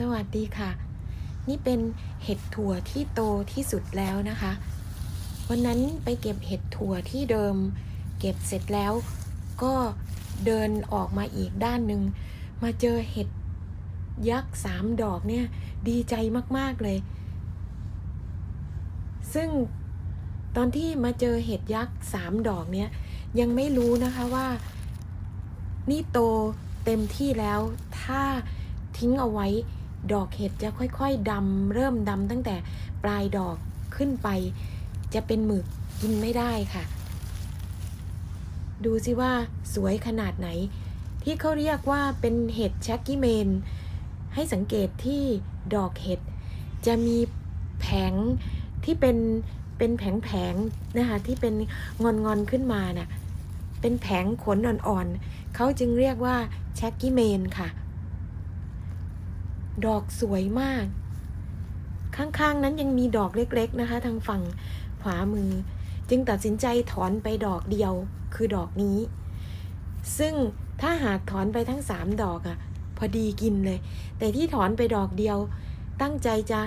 สวัสดีค่ะ นี่เป็นเห็ดถั่วที่โตที่สุดแล้วนะคะ วันนั้นไปเก็บเห็ดถั่วที่เดิม เก็บเสร็จแล้วก็เดินออกมาอีกด้านหนึ่งมาเจอเห็ดยักษ์สามดอกเนี่ยดีใจมาก ๆ เลย ซึ่งตอนที่มาเจอเห็ดยักษ์สามดอกเนี่ยยังไม่รู้นะคะว่า นี่โตเต็มที่แล้วถ้าทิ้งเอาไว้ ดอกเห็ดจะค่อยๆดำเริ่มดำตั้งแต่ปลายดอกขึ้นไป จะเป็นหมึกกินไม่ได้ค่ะ ดูสิว่าสวยขนาดไหน ที่เขาเรียกว่าเป็นเห็ดแช็กกี้เมน ให้สังเกตที่ดอกเห็ด จะมีแผงที่เป็นเป็นแผงแผงๆนะคะที่เป็นงอนงอนๆขึ้นมาน่ะเป็นแผงขนอ่อนๆเขาจึงเรียกว่าแช็กกี้เมนค่ะ ดอกสวยมาก ข้างๆนั้นยังมีดอกเล็ก ๆนะคะ ทางฝั่งขวามือ จึงตัดสินใจถอนไปดอกเดียวคือดอกนี้ ซึ่งถ้าหากถอนไปทั้งสามดอกอะ่ะ พอดีกินเลย แต่ที่ถอนไปดอกเดียว ตั้งใจจะ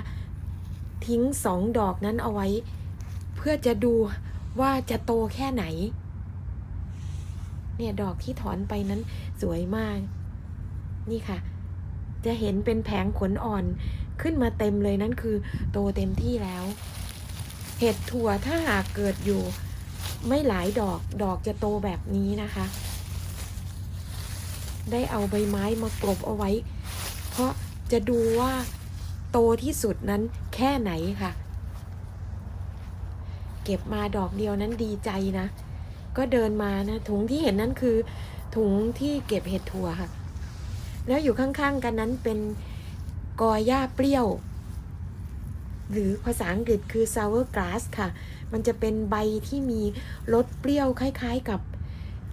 ทิ้งสองดอกนั้นเอาไว้ เพื่อจะดูว่าจะโตแค่ไหน เนี่ยดอกที่ถอนไปนั้นสวยมาก นี่ค่ะ จะเห็นเป็นแผงขนอ่อนขึ้นมาเต็มเลยนั่นคือโตเต็มที่แล้ว เห็ดถั่วถ้าหากเกิดอยู่ไม่หลายดอกดอกจะโตแบบนี้นะคะ ได้เอาใบไม้มากรบเอาไว้ เพราะจะดูว่าโตที่สุดนั้นแค่ไหนค่ะ เก็บมาดอกเดียวนั้นดีใจนะ ก็เดินมานะ ถุงที่เห็นนั้นคือถุงที่เก็บเห็ดถั่วค่ะ แล้วอยู่ข้างๆกันนั้นเป็นกอหญ้าเปรี้ยว หรือภาษาอังกฤษคือ sour grass ค่ะ มันจะเป็นใบที่มีรสเปรี้ยวคล้ายๆกับ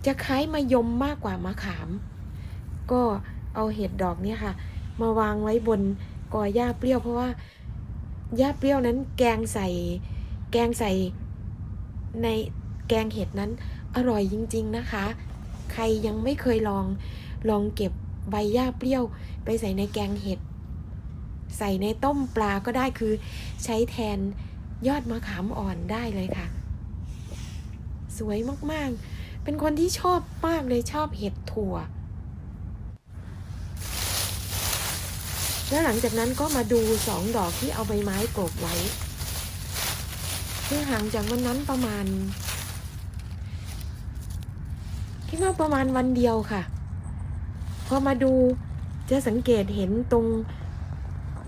จะคล้ายมะยมมากกว่ามะขาม ก็เอาเห็ดดอกเนี้ค่ะ มาวางไว้บนกอหญ้าเปรี้ยว เพราะว่าหญ้าเปรี้ยวนั้นแกงใส่ แกงใส่ในแกงเห็ดนั้นอร่อยจริง ๆนะคะ ใครยังไม่เคยลองลองเก็บ ใบหญ้าเปรี้ยว ไปใส่ในแกงเห็ด ใส่ในต้มปลาก็ได้คือ ใช้แทนยอดมะขามอ่อนได้เลยค่ะ สวยมากๆ เป็นคนที่ชอบมากเลยชอบเห็ดถั่ว แล้วหลังจากนั้นก็มาดูสองดอกที่เอาใบไม้กลบไว้ซึ่ห่างจากวันนั้นประมาณคิดว่าประมาณวันเดียวค่ะ พอมาดูจะสังเกตเห็นตรง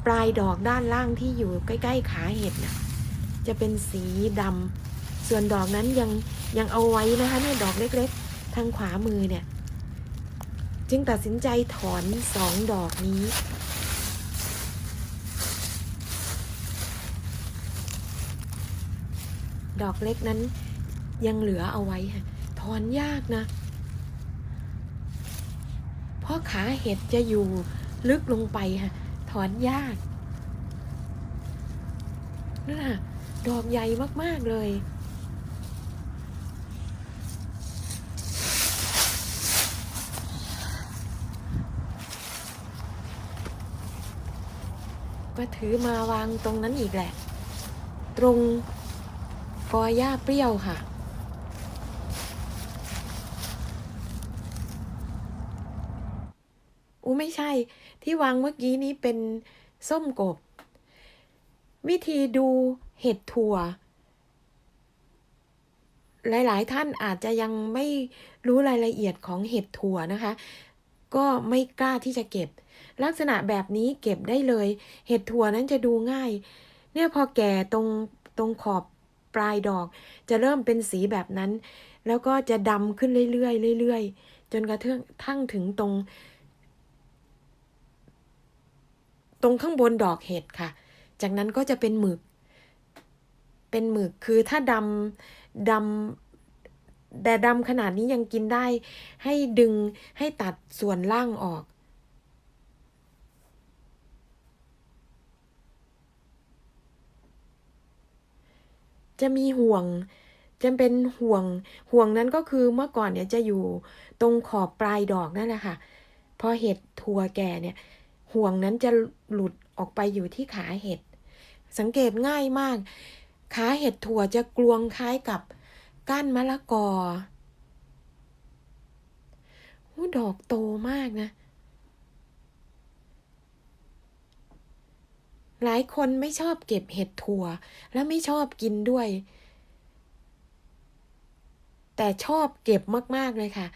ปลายดอกด้านล่างที่อยู่ใกล้ ๆ ขาเห็ดนะจะเป็นสีดำส่วนดอกนั้นยังยังเอาไว้นะคะเนี่ยดอกเล็ก ๆ ทางขวามือเนี่ย จึงตัดสินใจถอนสองดอกนี้ ดอกเล็กนั้นยังเหลือเอาไว้ค่ะถอนยากนะ ราะขาเห็ดจะอยู่ลึกลงไปค่ะ ถอนยากนั่นน่ะ ดอกใหญ่มาก ๆ เลยก็ถือมาวางตรงนั้นอีกแหละ ตรงกอหญ้าเปรี้ยวค่ะ ไม่ใช่ ที่วางเมื่อกี้นี้เป็นส้มกบ วิธีดูเห็ดถั่ว หลาย ๆ ท่านอาจจะยังไม่รู้รายละเอียดของเห็ดถั่วนะคะ ก็ไม่กล้าที่จะเก็บ ลักษณะแบบนี้เก็บได้เลย เห็ดถั่วนั้นจะดูง่าย เนี่ยพอแก่ตรงตรงขอบปลายดอก จะเริ่มเป็นสีแบบนั้น แล้วก็จะดำขึ้นเรื่อยๆเรื่อยๆจนกระทั่งถึงตรง ตรงข้างบนดอกเห็ดค่ะ จากนั้นก็จะเป็นหมึก เป็นหมึกคือถ้าดำดำแต่ดำขนาดนี้ยังกินได้ ให้ดึงให้ตัดส่วนล่างออก จะมีห่วงจะเป็นห่วงห่วงนั้นก็คือเมื่อก่อนเนี่ยจะอยู่ตรงขอบปลายดอกนั่นแหละค่ะ พอเห็ดถั่วแก่เนี่ย ห่วงนั้นจะหลุดออกไปอยู่ที่ขาเห็ด สังเกตง่ายมาก ขาเห็ดถั่วจะกลวงคล้ายกับก้านมะละกอหูดอกโตมากนะ หลายคนไม่ชอบเก็บเห็ดถั่ว และไม่ชอบกินด้วย แต่ชอบเก็บมาก ๆ เลยค่ะ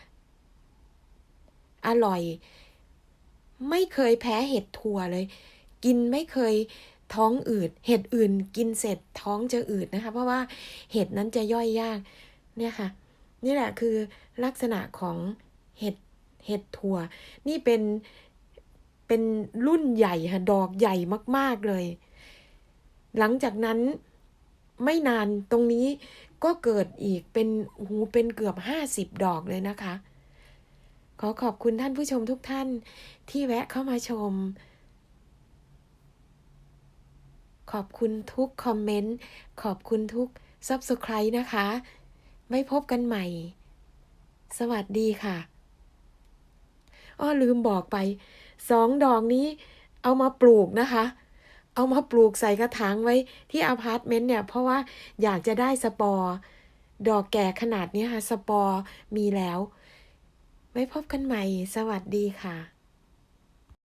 อร่อย ไม่เคยแพ้เห็ดถั่วเลย กินไม่เคยท้องอืด เห็ดอื่น กินเสร็จท้องจะอืดนะคะ เพราะว่าเห็ดนั้นจะย่อยยาก เนี่ยค่ะ นี่แหละคือลักษณะของเห็ดเห็ดถั่ว นี่เป็นเป็นรุ่นใหญ่ค่ะดอกใหญ่มาก ๆเลย หลังจากนั้นไม่นานตรงนี้ก็เกิดอีกเป็นหูเป็นเกือบห้าสิบดอกเลยนะคะ ขอขอบคุณท่านผู้ชมทุกท่านที่แวะเข้ามาชม ขอบคุณทุกคอมเมนต์ ขอบคุณทุก Subscribe นะคะ ไม่พบกันใหม่ สวัสดีค่ะ อ้อลืมบอกไป สองดอกนี้เอามาปลูกนะคะ เอามาปลูกใส่กระถางไว้ที่อพาร์ตเมนต์เนี่ย เพราะว่าอยากจะได้สปอร์ ดอกแก่ขนาดนี้ค่ะ สปอร์มีแล้ว ไว้พบกันใหม่ สวัสดีค่ะ